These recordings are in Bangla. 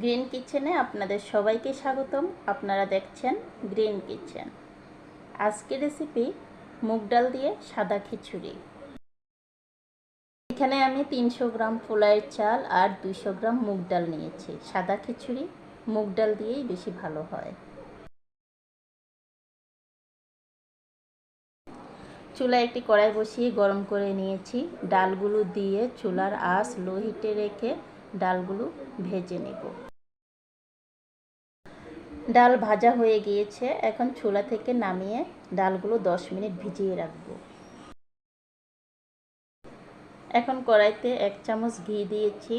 গ্রিন কিচেনে আপনাদের সবাইকে স্বাগতম। আপনারা দেখছেন গ্রিন কিচেন। আজকের রেসিপি মুগ ডাল দিয়ে সাদা খিচুড়ি। এখানে আমি তিনশো গ্রাম পোলাইয়ের চাল আর দুইশো গ্রাম মুগ ডাল নিয়েছি। সাদা খিচুড়ি মুগ ডাল দিয়েই বেশি ভালো হয়। চুলায় একটি কড়াই বসিয়ে গরম করে নিয়েছি। ডালগুলো দিয়ে চুলার আঁচ লো হিটে রেখে ডালগুলো ভেজে নেব। ডাল ভাজা হয়ে গিয়েছে। এখন চুলা থেকে নামিয়ে ডালগুলো দশ মিনিট ভিজিয়ে রাখব। এখন কড়াইতে এক চামচ ঘি দিয়েছি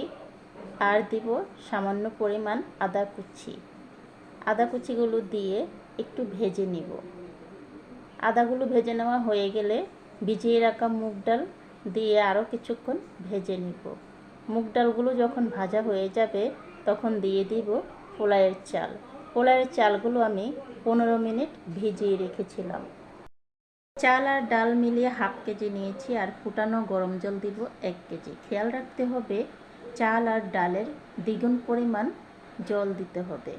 আর দিব সামান্য পরিমাণ আদা কুচি। আদা কুচিগুলো দিয়ে একটু ভেজে নিব। আদাগুলো ভেজে নেওয়া হয়ে গেলে ভিজিয়ে রাখা মুগ ডাল দিয়ে আরও কিছুক্ষণ ভেজে নিব। মুগ ডালগুলো যখন ভাজা হয়ে যাবে, তখন দিয়ে দিব পোলায়ের চাল। পোলায়ের চালগুলো আমি পনেরো মিনিট ভিজিয়ে রেখেছিলাম। চাল আর ডাল মিলিয়ে হাফ কেজি নিয়েছি আর ফুটানো গরম জল দিব এক কেজি। খেয়াল রাখতে হবে, চাল আর ডালের দ্বিগুণ পরিমাণ জল দিতে হবে।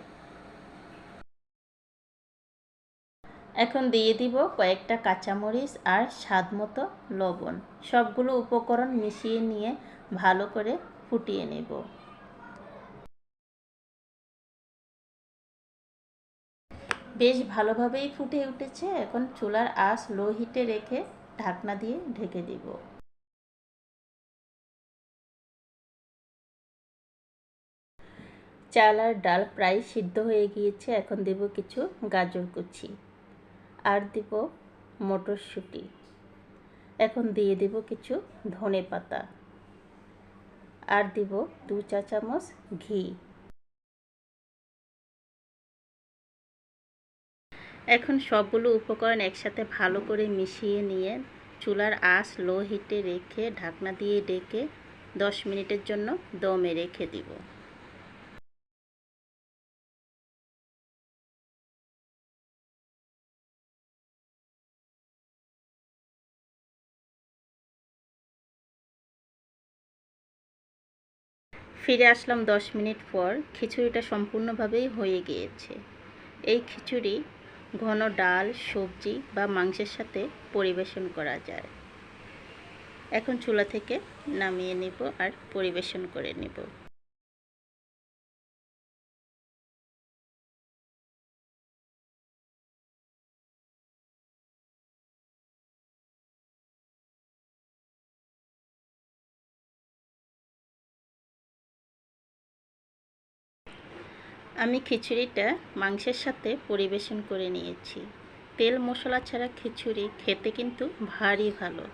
এখন দিয়ে দিব কয়েকটা কাঁচামরিচ আর স্বাদ মতো লবণ। সবগুলো উপকরণ মিশিয়ে নিয়ে ভালো করে ফুটিয়ে নেব। বেশ ভালোভাবেই ফুটে উঠেছে। এখন চুলার আঁচ লো হিটে রেখে ঢাকনা দিয়ে ঢেকে দিব। চাল আর ডাল প্রায় সিদ্ধ হয়ে গিয়েছে। এখন দেব কিছু গাজর কুচি। আর দিব মটরশুঁটি। এখন দিয়ে দেব কিছু ধনে পাতা। আর দিব দু চা চামচ ঘি। এখন সবগুলো উপকরণ একসাথে ভালো করে মিশিয়ে নিয়ে চুলার আঁচ লো হিটে রেখে ঢাকনা দিয়ে ডেকে দশ মিনিটের জন্য দমে রেখে দিব। ফিরে আসলাম দশ মিনিট পর। খিচুড়িটা সম্পূর্ণভাবেই হয়ে গিয়েছে। এই খিচুড়ি ঘন ডাল, সবজি বা মাংসের সাথে পরিবেশন করা যায়। এখন চুলা থেকে নামিয়ে নিব আর পরিবেশন করে নেব। আমি খিচুড়িটা মাংসের সাথে পরিবেশন করে নিয়েছি। তেল মশলা ছাড়া খিচুড়ি খেতে কিন্তু ভারী ভালো।